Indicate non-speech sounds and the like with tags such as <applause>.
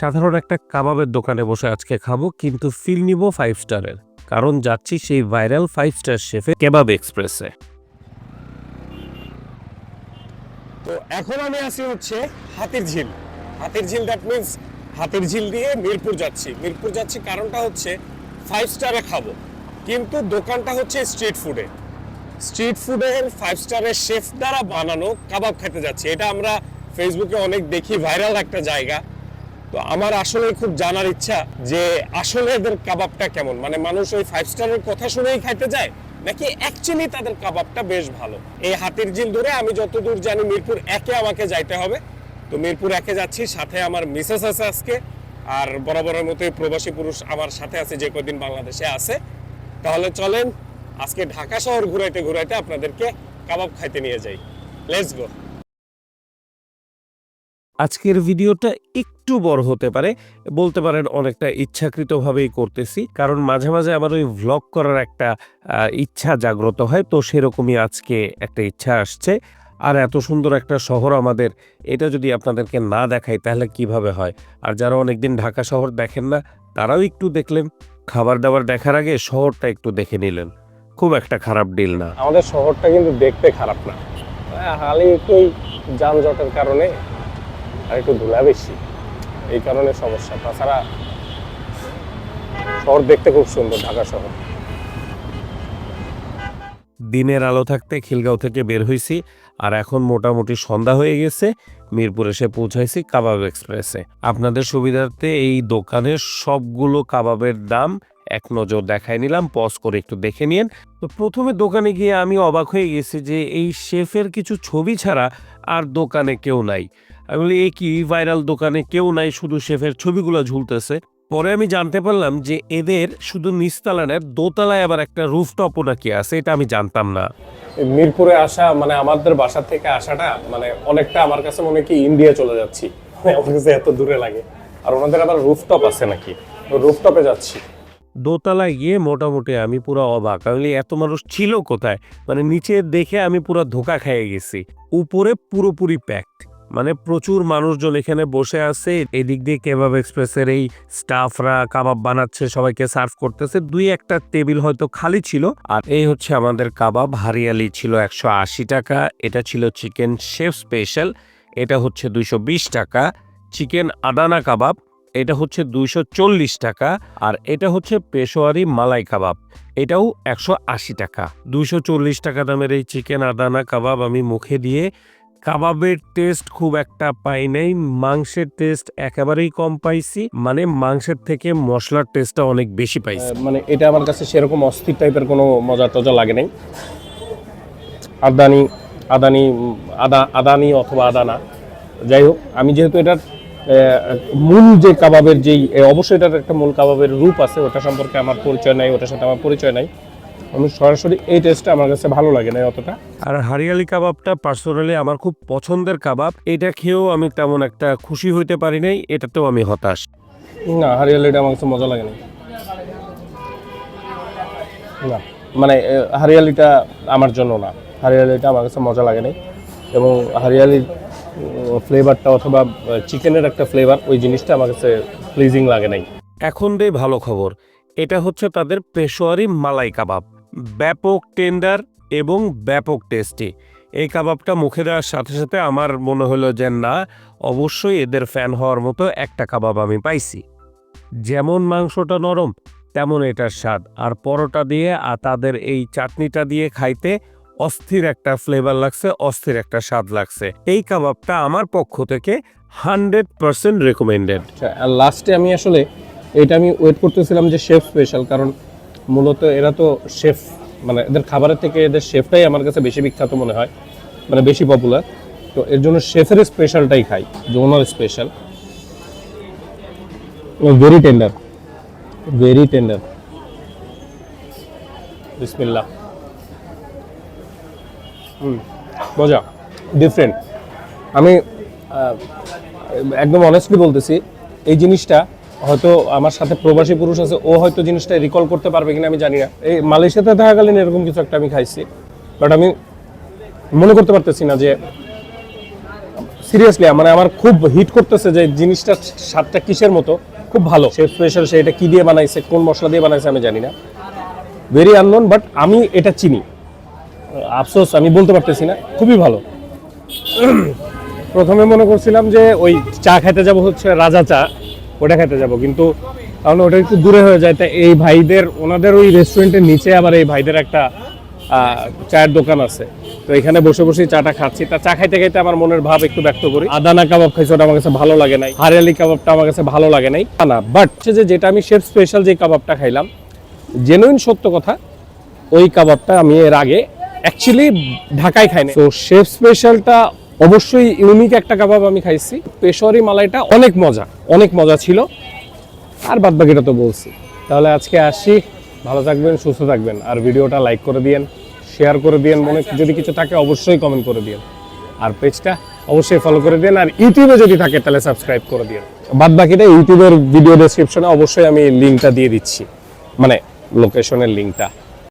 সাধারণ একটা কাবাবের দোকানে বসে আজকে খাব, কিন্তু ফিল নিব ফাইভ স্টারের কারণ যাচ্ছি সেই ভাইরাল ফাইভ স্টার শেফে কেবাব এক্সপ্রেসে তো এখন আমি আছি হচ্ছে হাতির ঝিল। হাতির ঝিল দ্যাট মিন্স হাতির ঝিল দিয়ে মিরপুর যাচ্ছি। মিরপুর যাচ্ছি কারণটা হচ্ছে ফাইভ স্টারে খাব। কিন্তু দোকানটা হচ্ছে স্ট্রিট ফুডে স্ট্রিট ফুডের ফাইভ স্টারের শেফ দ্বারা বানানো কাবাব খেতে যাচ্ছি। এটা আমরা ফেসবুকে অনেক দেখি ভাইরাল একটা জায়গা। তো আমার আসলে খুব জানার ইচ্ছা যে আসলে এদের কাবাবটা কেমন? মানে মানুষ ওই ফাইভ স্টারের কথা শুনেই খাইতে যায়, নাকি অ্যাকচুয়ালি তাদের কাবাবটা বেশ ভালো? এই হাতির ঝিল ধরে আমি যতদূর জানি মিরপুর একে আমাকে যাইতে হবে। তো মিরপুর একে যাচ্ছি, সাথে আমার মিসেস আছে আজকে, আর বরাবরের মতোই প্রবাসী পুরুষ আমার সাথে আছে, যে কদিন বাংলাদেশে আছে। তাহলে চলেন, আজকে ঢাকা শহর ঘুরাইতে ঘুরাইতে আপনাদেরকে কাবাব খাইতে নিয়ে যাই। লেটস গো আজকের ভিডিওটা একটু বড় হতে পারে, বলতে পারেন অনেকটা ইচ্ছাকৃতভাবেই করতেছি, কারণ মাঝে মাঝে আমার ওই ভ্লগ করার একটা ইচ্ছা জাগ্রত হয়, তো সেরকমই আজকে একটা ইচ্ছা আসছে। আর এত সুন্দর একটা শহর আমাদের, এটা যদি আপনাদেরকে না দেখাই তাহলে কীভাবে হয়? আর যারা অনেকদিন ঢাকা শহর দেখেন না, তারাও একটু দেখলেন, খাবার দাবার দেখার আগে শহরটা একটু দেখে নিলেন। খুব একটা খারাপ ডিল না। আমাদের শহরটা কিন্তু দেখতে খারাপ না। হালি একটু যানজটের কারণে আর একটু ধুলা বেশি। এই কারণে সমস্যা। তাছাড়া শহর দেখতে খুব সুন্দর, ঢাকা শহর। দিনের আলো থাকতে খিলগাঁও থেকে বের হয়েছি আর এখন মোটামুটি সন্ধ্যা হয়ে গেছে। মিরপুর এসে পৌঁছাইছি কাবাব এক্সপ্রেসে। আপনাদের সুবিধার্থে এই দোকানের সবগুলো কাবাবের দাম এক নজর দেখাই নিলাম পজ করে একটু দেখে নিন তো প্রথমে দোকানে গিয়ে আমি অবাক হয়ে গেছি যে এই শেফের কিছু ছবি ছাড়া আর দোকানে কেউ নাই। আমি বলি, এ কি ভাইরাল দোকানে কেউ নাই, শুধু শেফের ছবিগুলো ঝুলতেছে? পরে আমি জানতে পারলাম যে এদের শুধু নিচতলানের দোতলায় আবার একটা রুফটপও নাকি আছে এটা আমি জানতাম না। মিরপুরে আসা মানে আমাদের বাসা থেকে আসাটা মানে অনেকটা আমার কাছে মনে কি ইন্ডিয়া চলে যাচ্ছি। মানে আমার কাছে এত দূরে লাগে। আর ওনাদের আবার রুফটপ আছে নাকি? রুফটপে যাচ্ছি। দোতলায় গিয়ে মোটামুটি আমি পুরো অবাক। আমি এত মানুষ ছিল কোথায়? মানে নিচে দেখে আমি পুরো ধোকা খেয়ে গেছি। উপরে পুরোপুরি প্যাকড মানে প্রচুর মানুষজন এখানে বসে আছে। এদিক দিয়ে কেবাব এক্সপ্রেসের এই স্টাফরা কাবাব বানাচ্ছে, সবাইকে সার্ভ করতেছে। দুই একটা টেবিল হয়তো খালি ছিল। আর এই হচ্ছে আমাদের কাবাব, হারিয়ালি ছিল একশো আশি টাকা। এটা ছিল চিকেন শেফ স্পেশাল এটা হচ্ছে দুইশো বিশ টাকা। চিকেন আদানা কাবাব, এটা হচ্ছে দুইশো চল্লিশ টাকা। আর এটা হচ্ছে পেশোয়ারি মালাই কাবাব, এটাও একশো আশি টাকা। দুইশো চল্লিশ টাকা দামের এই চিকেন আদানা কাবাব আমি মুখে দিয়ে কাবাবের টেস্ট খুব একটা পাই নাই মাংসের টেস্ট একেবারেই কম পাইছি মানে মাংসের থেকে মশলার টেস্টটা অনেক বেশি পাইছি। মানে এটা আমার কাছে সেরকম অস্থির টাইপের কোনো মজা টজা লাগে নাই। আদানি আদানি আদা আদানি অথবা আদানা যাই হোক আমি যেহেতু এটার মূল যে কাবাবের যেই অবশ্যই এটার একটা মূল কাবাবের রূপ আছে ওটা সম্পর্কে আমার পরিচয় নাই ওটার সাথে আমার পরিচয় নাই। আমি সরাসরি এই টেস্টটা আমার কাছে ভালো লাগে না অতটা। আর হারিয়ালি কাবাবটা পার্সোনালি আমার খুব পছন্দের কাবাব। এটা খেয়েও আমি তেমন একটা খুশি হইতে পারি নাই এটাতেও আমি হতাশ। না হারিয়ালিটা আমার কাছে মজা লাগে না। না মানে হারিয়ালিটা আমার জন্য না। হারিয়ালিটা আমার কাছে মজা লাগে নাই। এবং হারিয়ালির ফ্লেভারটা অথবা চিকেনের একটা ফ্লেভার ওই জিনিসটা আমার কাছে প্লিজিং লাগে নাই। এখন রে ভালো খবর। এটা হচ্ছে তাদের পেশোয়ারি মালাই কাবাব। ব্যাপক টেন্ডার এবং ব্যাপক টেস্টি এই কাবাবটা মুখে দেওয়ার সাথে সাথে আমার মনে হলো যে না, অবশ্যই এদের ফ্যান হওয়ার মতো একটা কাবাব আমি পাইছি। যেমন মাংসটা নরম, তেমন এটার স্বাদ। আর পরোটা দিয়ে আর তাদের এই চাটনিটা দিয়ে খাইতে অস্থির একটা ফ্লেভার লাগছে, অস্থির একটা স্বাদ লাগছে। এই কাবাবটা আমার পক্ষ থেকে হান্ড্রেড পার্সেন্ট রেকমেন্ডেড আর লাস্টে আমি আসলে এটা আমি ওয়েট করতেছিলাম যে শেফ স্পেশাল কারণ মূলত এরা তো শেফ মানে এদের খাবারের থেকে এদের শেফটাই আমার কাছে বেশি বিখ্যাত মনে হয় মানে বেশি পপুলার তো এর জন্য শেফের স্পেশালটাই খাই যে ওনার special very tender very tender বিসমিল্লাহ। হুম, মজা ডিফারেন্ট আমি একদম অনেস্টলি বলতেছি, এই জিনিসটা হয়তো আমার সাথে প্রবাসী পুরুষ আছে, ও হয়তো জিনিসটা রিকল করতে পারবে কিনা আমি জানি না। এই মালয়েশিয়াতে থাকাকালীন এরকম কিছু একটা আমি খাইছি। বাট আমি মনে করতে পারতেছি না যে সিরিয়াসলি মানে আমার খুব হিট করতেছে যে জিনিসটা স্বাদটা কিসের মতো, খুব ভালো। সে স্পেশাল সে এটা কি দিয়ে বানাইছে, কোন মশলা দিয়ে বানাইছে আমি জানি না। ভেরি আননোন বাট আমি এটা চিনি। আফসোস, আমি বলতে পারতেছি না, খুবই ভালো। <clears throat> প্রথমে মনে করছিলাম যে ওই চা খেতে যাব হচ্ছে রাজা চা। ওটা খেতে যাব। কিন্তু কারণ ওটা একটু দূরে হয়ে যায়। তাই এই ভাইদের, ওনাদের ওই রেস্টুরেন্টের নিচে আবার এই ভাইদের একটা চায়ের দোকান আছে। তো এখানে বসে বসে চাটা খাচ্ছি। তা চা খাইতে খাইতে আমার মনের ভাব একটু ব্যক্ত করি। আদানা কাবাব খাইছি ওটা আমার কাছে ভালো লাগে নাই। হারিয়ালি কাবাবটা আমার কাছে ভালো লাগে নাই। না বাট যে যেটা আমি শেফ স্পেশাল যে কাবাবটা খাইলাম জেনুইন সত্য কথা, ওই কাবাবটা আমি এর আগে অ্যাকচুয়ালি ঢাকায় খাইনি। তো শেফ স্পেশালটা অবশ্যই ইউনিক একটা কাবাব আমি খাইছি। পেশোয়ারি মালাইটা অনেক মজা অনেক মজা ছিল। আর বাদ বাকিটা তো বলছি। তাহলে আজকে আসি, ভালো থাকবেন, সুস্থ থাকবেন। আর ভিডিওটা লাইক করে দিয়েন শেয়ার করে দিয়েন, মনে যদি কিছু থাকে অবশ্যই কমেন্ট করে দিয়েন। আর পেজটা অবশ্যই ফলো করে দিন আর ইউটিউবে যদি থাকে, তাহলে সাবস্ক্রাইব করে দিন বাদ বাকিটা ইউটিউবের ভিডিও ডেসক্রিপশনে অবশ্যই আমি লিঙ্কটা দিয়ে দিচ্ছি। মানে লোকেশনের লিঙ্কটা